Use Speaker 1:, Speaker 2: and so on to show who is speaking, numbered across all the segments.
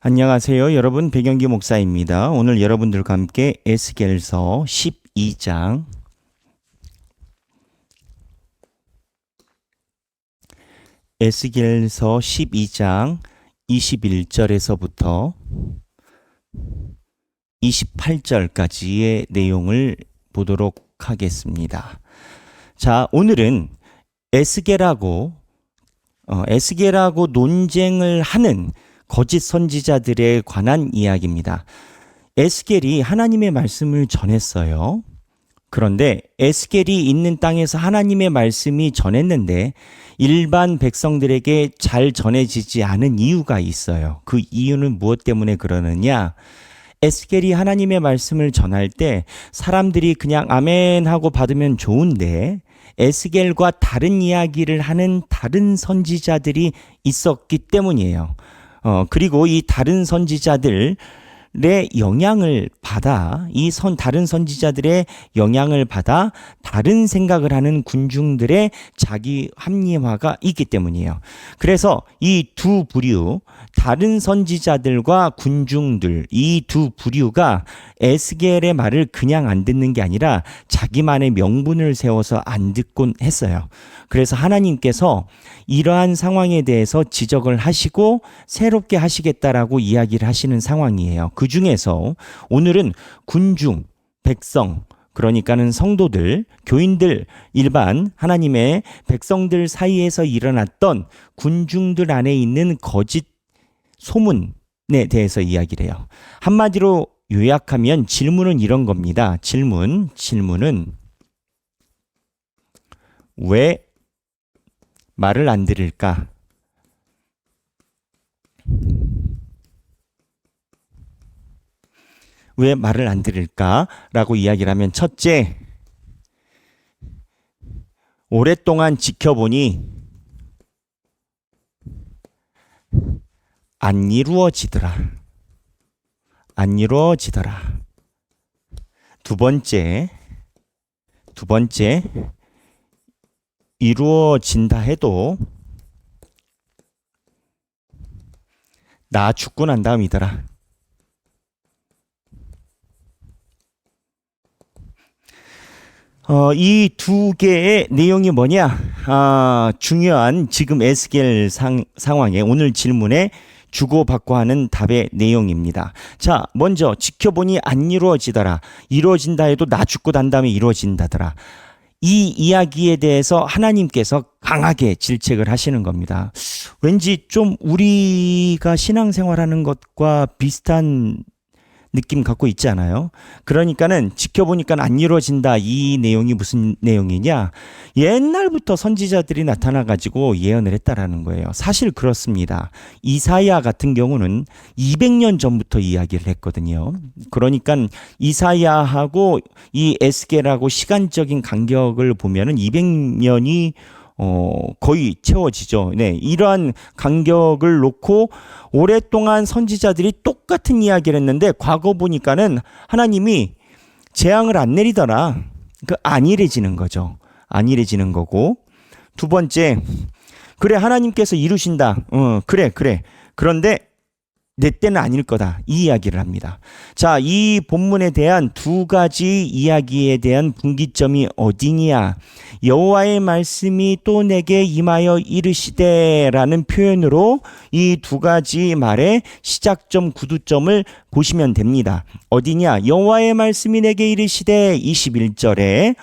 Speaker 1: 안녕하세요. 여러분 배경기 목사입니다. 오늘 여러분들과 함께 에스겔서 12장 에스겔서 12장 21절에서부터 28절까지의 내용을 보도록 하겠습니다. 자, 오늘은 에스겔하고 어, 에스겔하고 논쟁을 하는 거짓 선지자들에 관한 이야기입니다. 에스겔이 하나님의 말씀을 전했어요. 그런데 에스겔이 있는 땅에서 하나님의 말씀이 전했는데 일반 백성들에게 잘 전해지지 않은 이유가 있어요. 그 이유는 무엇 때문에 그러느냐? 에스겔이 하나님의 말씀을 전할 때 사람들이 그냥 아멘 하고 받으면 좋은데 에스겔과 다른 이야기를 하는 다른 선지자들이 있었기 때문이에요. 어, 그리고 이 다른 선지자들 의 영향을 받아 이 선 다른 선지자들의 영향을 받아 다른 생각을 하는 군중들의 자기 합리화가 있기 때문이에요. 그래서 이 두 부류 다른 선지자들과 군중들 이 두 부류가 에스겔의 말을 그냥 안 듣는 게 아니라 자기만의 명분을 세워서 안 듣곤 했어요. 그래서 하나님께서 이러한 상황에 대해서 지적을 하시고 새롭게 하시겠다라고 이야기를 하시는 상황이에요. 그 중에서 오늘은 군중, 백성, 그러니까는 성도들, 교인들, 일반 하나님의 백성들 사이에서 일어났던 군중들 안에 있는 거짓 소문에 대해서 이야기를 해요. 한마디로 요약하면 질문은 이런 겁니다. 질문, 질문은 왜 말을 안 들을까? 왜 말을 안 들을까라고 이야기를 하면 첫째, 오랫동안 지켜보니 안 이루어지더라. 안 이루어지더라. 두 번째, 두 번째, 이루어진다 해도 나 죽고 난 다음이더라. 어, 이 두 개의 내용이 뭐냐? 아, 중요한 지금 에스겔 상, 상황에 오늘 질문에 주고받고 하는 답의 내용입니다. 자, 먼저 지켜보니 안 이루어지더라. 이루어진다 해도 나 죽고 난 다음에 이루어진다더라. 이 이야기에 대해서 하나님께서 강하게 질책을 하시는 겁니다. 왠지 좀 우리가 신앙생활하는 것과 비슷한 느낌 갖고 있지 않아요? 그러니까는 지켜보니까 안 이루어진다. 이 내용이 무슨 내용이냐? 옛날부터 선지자들이 나타나 가지고 예언을 했다라는 거예요. 사실 그렇습니다. 이사야 같은 경우는 200년 전부터 이야기를 했거든요. 그러니까 이사야하고 이 에스겔하고 시간적인 간격을 보면은 200년이 어, 거의 채워지죠. 네. 이러한 간격을 놓고 오랫동안 선지자들이 똑같은 이야기를 했는데 과거 보니까는 하나님이 재앙을 안 내리더라. 그 안일해지는 거죠. 안일해지는 거고. 두 번째, 그래, 하나님께서 이루신다. 어, 그래, 그래. 그런데 내 때는 아닐 거다. 이 이야기를 합니다. 자, 이 본문에 대한 두 가지 이야기에 대한 분기점이 어디냐? 여호와의 말씀이 또 내게 임하여 이르시되라는 표현으로 이 두 가지 말의 시작점 구두점을 보시면 됩니다. 어디냐? 여호와의 말씀이 내게 이르시되 21절에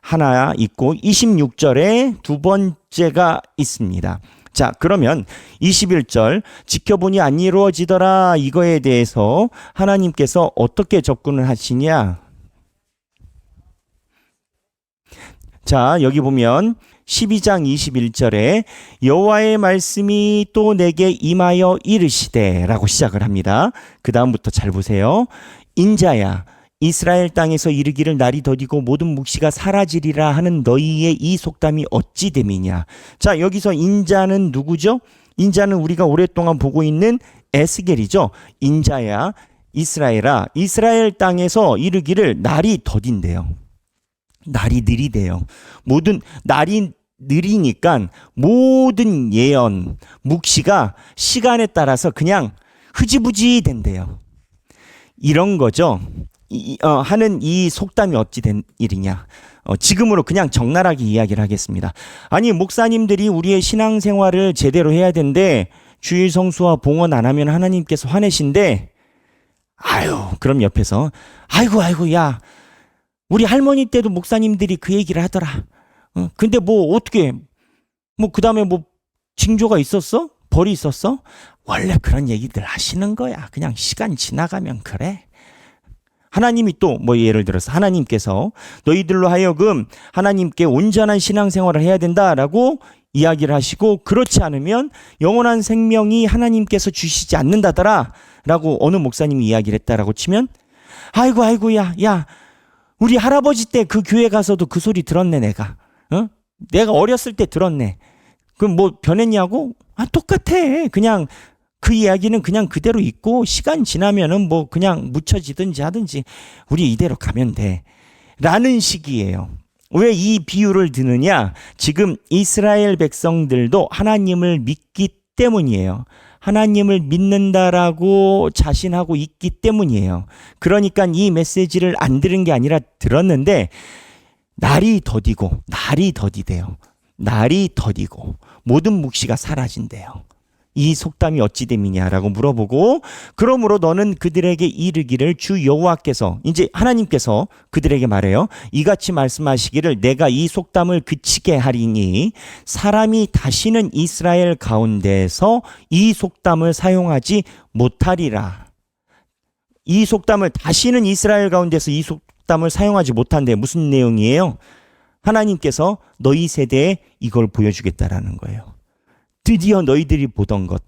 Speaker 1: 하나 있고 26절에 두 번째가 있습니다. 자, 그러면 21절 지켜보니 안 이루어지더라 이거에 대해서 하나님께서 어떻게 접근을 하시냐? 자, 여기 보면 12장 21절에 여호와의 말씀이 또 내게 임하여 이르시되라고 시작을 합니다. 그 다음부터 잘 보세요. 인자야 이스라엘 땅에서 이르기를 날이 더디고 모든 묵시가 사라지리라 하는 너희의 이 속담이 어찌 됨이냐. 자, 여기서 인자는 누구죠? 인자는 우리가 오랫동안 보고 있는 에스겔이죠. 인자야, 이스라엘아, 이스라엘 땅에서 이르기를 날이 더딘대요. 날이 느리대요. 모든 날이 느리니까 모든 예언, 묵시가 시간에 따라서 그냥 흐지부지 된대요. 이런 거죠. 이, 어, 하는 이 속담이 어찌 된 일이냐. 어, 지금으로 그냥 적나라하게 이야기를 하겠습니다. 아니, 목사님들이 우리의 신앙생활을 제대로 해야 되는데, 주일 성수와 봉헌 안 하면 하나님께서 화내신데, 아유, 그럼 옆에서, 아이고, 아이고, 야, 우리 할머니 때도 목사님들이 그 얘기를 하더라. 어, 근데 뭐, 어떻게, 뭐, 그 다음에 뭐, 징조가 있었어? 벌이 있었어? 원래 그런 얘기들 하시는 거야. 그냥 시간 지나가면 그래. 하나님이 또 뭐 예를 들어서 하나님께서 너희들로 하여금 하나님께 온전한 신앙생활을 해야 된다라고 이야기를 하시고 그렇지 않으면 영원한 생명이 하나님께서 주시지 않는다더라라고 어느 목사님이 이야기를 했다라고 치면 아이고 아이고 야 야 우리 할아버지 때 그 교회 가서도 그 소리 들었네 내가. 어? 내가 어렸을 때 들었네. 그럼 뭐 변했냐고? 아 똑같아. 그냥 그 이야기는 그냥 그대로 있고 시간 지나면은 뭐 그냥 묻혀지든지 하든지 우리 이대로 가면 돼. 라는 식이에요. 왜 이 비유를 드느냐? 지금 이스라엘 백성들도 하나님을 믿기 때문이에요. 하나님을 믿는다라고 자신하고 있기 때문이에요. 그러니까 이 메시지를 안 들은 게 아니라 들었는데 날이 더디고 날이 더디대요. 날이 더디고 모든 묵시가 사라진대요. 이 속담이 어찌 됨이냐라고 물어보고 그러므로 너는 그들에게 이르기를 주 여호와께서 이제 하나님께서 그들에게 말해요. 이같이 말씀하시기를 내가 이 속담을 그치게 하리니 사람이 다시는 이스라엘 가운데서 이 속담을 사용하지 못하리라. 이 속담을 다시는 이스라엘 가운데서 이 속담을 사용하지 못한데 무슨 내용이에요? 하나님께서 너희 세대에 이걸 보여주겠다라는 거예요 드디어 너희들이 보던 것.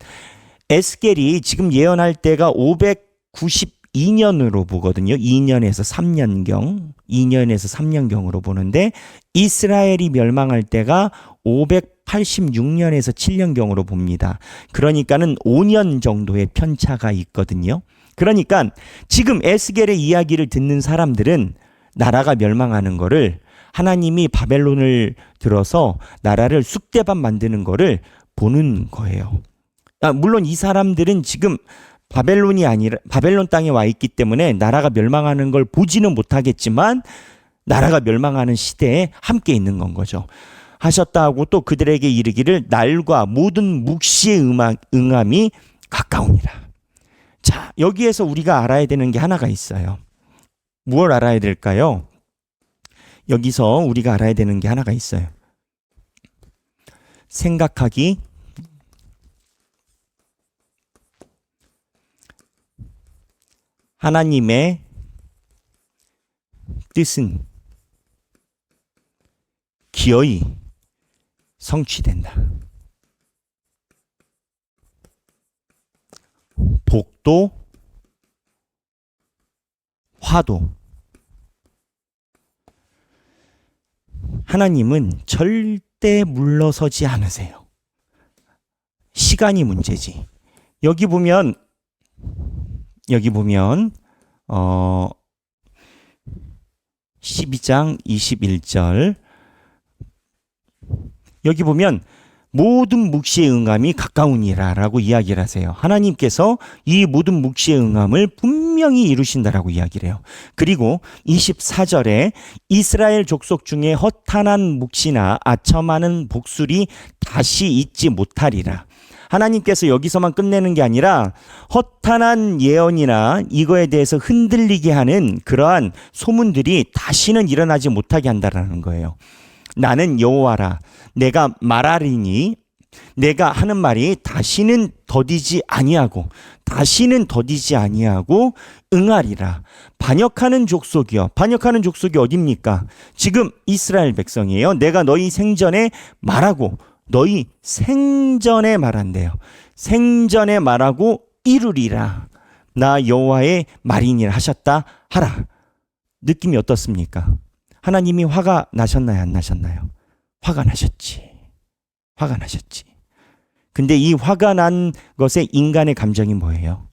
Speaker 1: 에스겔이 지금 예언할 때가 592년으로 보거든요. 2년에서 3년경, 2년에서 3년경으로 보는데 이스라엘이 멸망할 때가 586년에서 7년경으로 봅니다. 그러니까는 5년 정도의 편차가 있거든요. 그러니까 지금 에스겔의 이야기를 듣는 사람들은 나라가 멸망하는 거를 하나님이 바벨론을 들어서 나라를 쑥대밭 만드는 거를 보는 거예요. 아, 물론 이 사람들은 지금 바벨론이 아니라 바벨론 땅에 와 있기 때문에 나라가 멸망하는 걸 보지는 못하겠지만 나라가 멸망하는 시대에 함께 있는 건 거죠. 하셨다 하고 또 그들에게 이르기를 날과 모든 묵시의 음악, 응함이 가까우니라. 자, 여기에서 우리가 알아야 되는 게 하나가 있어요. 무엇 알아야 될까요? 여기서 우리가 알아야 되는 게 하나가 있어요. 생각하기 하나님의 뜻은 기어이 성취된다. 복도, 화도. 하나님은 절 대 물러서지 않으세요. 시간이 문제지. 여기 보면 여기 보면 어 12장 21절 여기 보면 모든 묵시의 응함이 가까우니라라고 이야기를 하세요. 하나님께서 이 모든 묵시의 응함을 분명히 이루신다라고 이야기를 해요. 그리고 24절에 이스라엘 족속 중에 허탄한 묵시나 아첨하는 복술이 다시 있지 못하리라. 하나님께서 여기서만 끝내는 게 아니라 허탄한 예언이나 이거에 대해서 흔들리게 하는 그러한 소문들이 다시는 일어나지 못하게 한다라는 거예요. 나는 여호와라 내가 말하리니 내가 하는 말이 다시는 더디지 아니하고 다시는 더디지 아니하고 응하리라 반역하는 족속이요 반역하는 족속이 어딥니까 지금 이스라엘 백성이에요 내가 너희 생전에 말하고 너희 생전에 말한대요. 생전에 말하고 이루리라. 나 여호와의 말이니라 하셨다 하라. 느낌이 어떻습니까? 하나님이 화가 나셨나요? 안 나셨나요? 화가 나셨지. 화가 나셨지. 근데 이 화가 난 것에 인간의 감정이 뭐예요?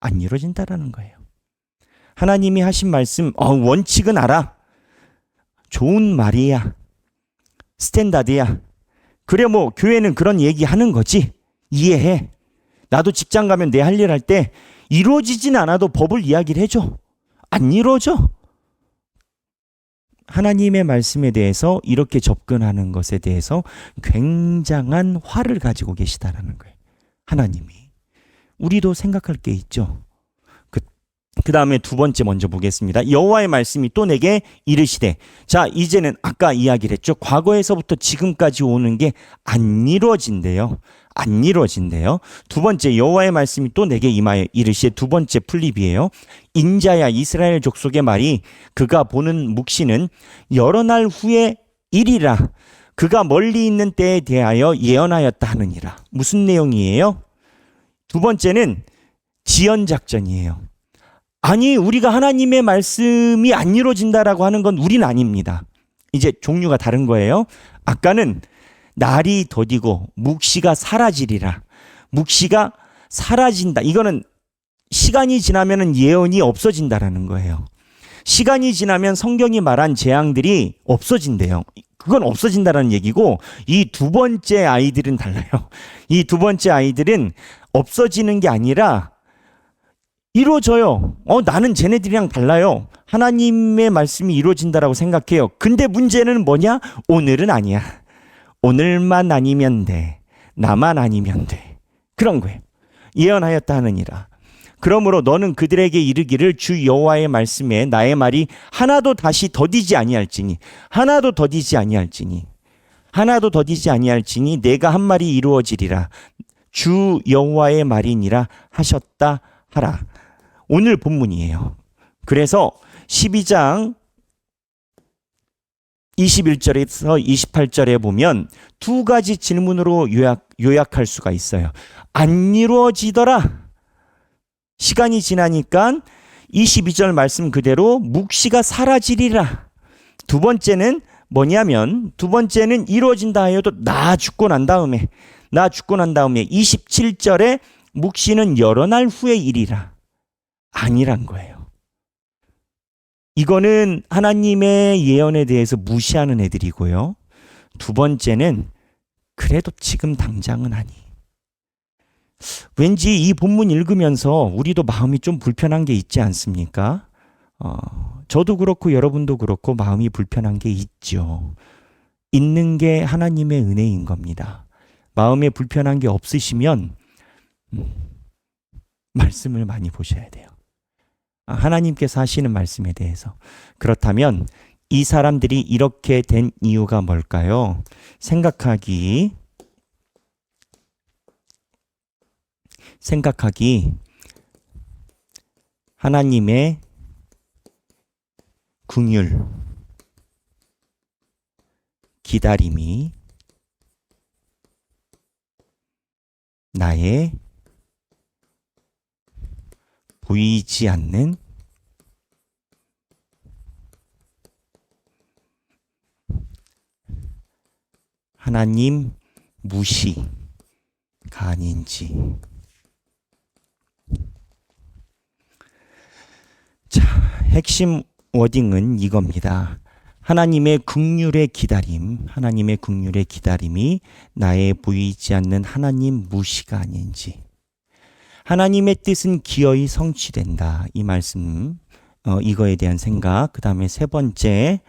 Speaker 1: 안 이루어진다라는 거예요. 하나님이 하신 말씀, 어, 원칙은 알아. 좋은 말이야. 스탠다드야. 그래 뭐 교회는 그런 얘기 하는 거지. 이해해. 나도 직장 가면 내 할 일 할 때 이루어지진 않아도 법을 이야기를 해줘. 안 이루어져. 하나님의 말씀에 대해서 이렇게 접근하는 것에 대해서 굉장한 화를 가지고 계시다라는 거예요. 하나님이. 우리도 생각할 게 있죠. 그, 그 다음에 두 번째 먼저 보겠습니다. 여호와의 말씀이 또 내게 이르시되. 자, 이제는 아까 이야기를 했죠. 과거에서부터 지금까지 오는 게 안 이루어진대요. 안 이루어진대요. 두 번째 여호와의 말씀이 또 내게 임하여 이르시되 두 번째 풀립이에요. 인자야 이스라엘 족속의 말이 그가 보는 묵시는 여러 날 후에 일이라 그가 멀리 있는 때에 대하여 예언하였다 하느니라. 무슨 내용이에요? 두 번째는 지연 작전이에요. 아니 우리가 하나님의 말씀이 안 이루어진다라고 하는 건 우린 아닙니다. 이제 종류가 다른 거예요. 아까는 날이 더디고 묵시가 사라지리라. 묵시가 사라진다. 이거는 시간이 지나면은 예언이 없어진다라는 거예요. 시간이 지나면 성경이 말한 재앙들이 없어진대요. 그건 없어진다라는 얘기고 이 두 번째 아이들은 달라요. 이 두 번째 아이들은 없어지는 게 아니라 이루어져요. 어, 나는 쟤네들이랑 달라요. 하나님의 말씀이 이루어진다라고 생각해요. 근데 문제는 뭐냐? 오늘은 아니야. 오늘만 아니면 돼. 나만 아니면 돼. 그런 거예요. 예언하였다 하느니라. 그러므로 너는 그들에게 이르기를 주 여호와의 말씀에 나의 말이 하나도 다시 더디지 아니할지니 하나도 더디지 아니할지니 하나도 더디지 아니할지니 내가 한 말이 이루어지리라 주 여호와의 말이니라 하셨다 하라. 오늘 본문이에요. 그래서 12장 21절에서 28절에 보면 두 가지 질문으로 요약, 요약할 수가 있어요. 안 이루어지더라. 시간이 지나니까 22절 말씀 그대로 묵시가 사라지리라. 두 번째는 뭐냐면 두 번째는 이루어진다 하여도 나 죽고 난 다음에 나 죽고 난 다음에 27절에 묵시는 여러 날 후의 일이라. 아니란 거예요. 이거는 하나님의 예언에 대해서 무시하는 애들이고요. 두 번째는 그래도 지금 당장은 아니. 왠지 이 본문 읽으면서 우리도 마음이 좀 불편한 게 있지 않습니까? 어, 저도 그렇고 여러분도 그렇고 마음이 불편한 게 있죠. 있는 게 하나님의 은혜인 겁니다. 마음에 불편한 게 없으시면 음, 말씀을 많이 보셔야 돼요. 아, 하나님께서 하시는 말씀에 대해서. 그렇다면 이 사람들이 이렇게 된 이유가 뭘까요? 생각하기 생각하기 하나님의 궁율 기다림이 나의 보이지 않는 하나님 무시가 아닌지. 자, 핵심 워딩은 이겁니다. 하나님의 극률의 기다림, 하나님의 극률의 기다림이 나의 보이지 않는 하나님 무시가 아닌지. 하나님의 뜻은 기어이 성취된다. 이 말씀, 어, 이거에 대한 생각. 그 다음에 세 번째,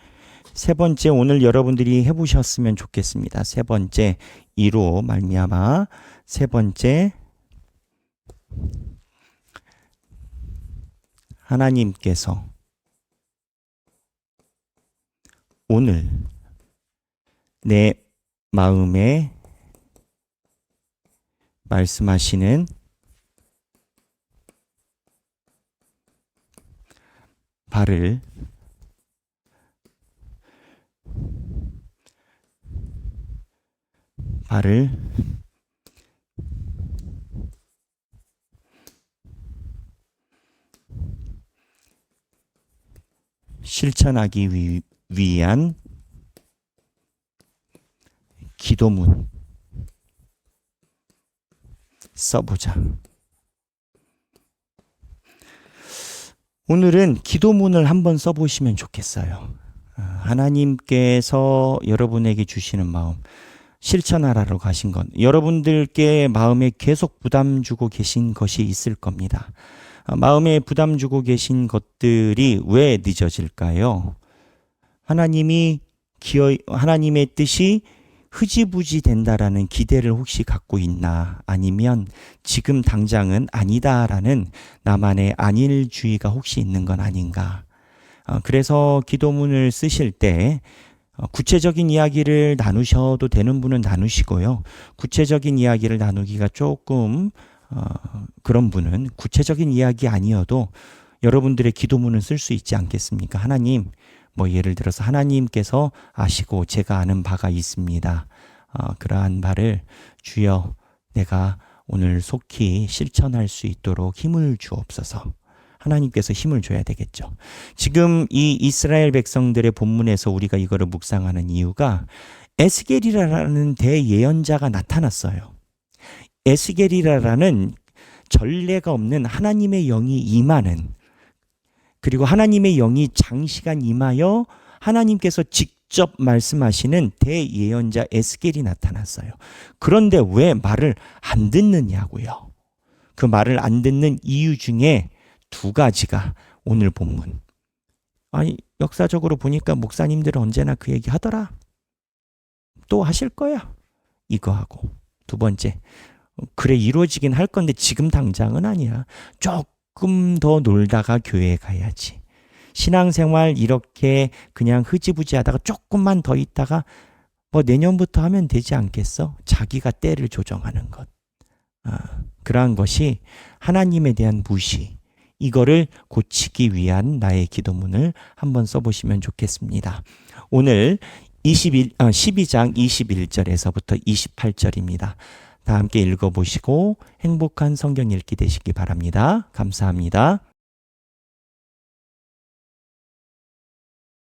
Speaker 1: 세 번째 오늘 여러분들이 해보셨으면 좋겠습니다. 세 번째, 이로 말미암아. 세 번째, 하나님께서 오늘 내 마음에 말씀하시는 발을 발을 실천하기 위, 위한 기도문 써보자. 오늘은 기도문을 한번 써보시면 좋겠어요. 아, 하나님께서 여러분에게 주시는 마음. 실천하라고 가신 것. 여러분들께 마음에 계속 부담 주고 계신 것이 있을 겁니다. 아, 마음에 부담 주고 계신 것들이 왜 늦어질까요? 하나님이 기어 하나님의 뜻이 흐지부지 된다라는 기대를 혹시 갖고 있나? 아니면 지금 당장은 아니다라는 나만의 안일주의가 혹시 있는 건 아닌가? 어, 그래서 기도문을 쓰실 때 어, 구체적인 이야기를 나누셔도 되는 분은 나누시고요. 구체적인 이야기를 나누기가 조금 어, 그런 분은 구체적인 이야기 아니어도 여러분들의 기도문을 쓸 수 있지 않겠습니까? 하나님 뭐 예를 들어서 하나님께서 아시고 제가 아는 바가 있습니다. 어, 그러한 바를 주여 내가 오늘 속히 실천할 수 있도록 힘을 주옵소서. 하나님께서 힘을 줘야 되겠죠. 지금 이 이스라엘 백성들의 본문에서 우리가 이거를 묵상하는 이유가 에스겔이라는 대예언자가 나타났어요. 에스겔이라는 전례가 없는 하나님의 영이 임하는 그리고 하나님의 영이 장시간 임하여 하나님께서 직접 말씀하시는 대예언자 에스겔이 나타났어요. 그런데 왜 말을 안 듣느냐고요. 그 말을 안 듣는 이유 중에 두 가지가 오늘 본문. 아니, 역사적으로 보니까 목사님들은 언제나 그 얘기 하더라. 또 하실 거야. 이거 하고. 두 번째. 그래, 이루어지긴 할 건데 지금 당장은 아니야. 조금 더 놀다가 교회에 가야지. 신앙생활 이렇게 그냥 흐지부지 하다가 조금만 더 있다가 뭐 내년부터 하면 되지 않겠어? 자기가 때를 조정하는 것. 아, 그러한 것이 하나님에 대한 무시. 이거를 고치기 위한 나의 기도문을 한번 써보시면 좋겠습니다. 오늘 21, 아, 12장 21절에서부터 28절입니다. 다 함께 읽어보시고 행복한 성경 읽기 되시기 바랍니다. 감사합니다.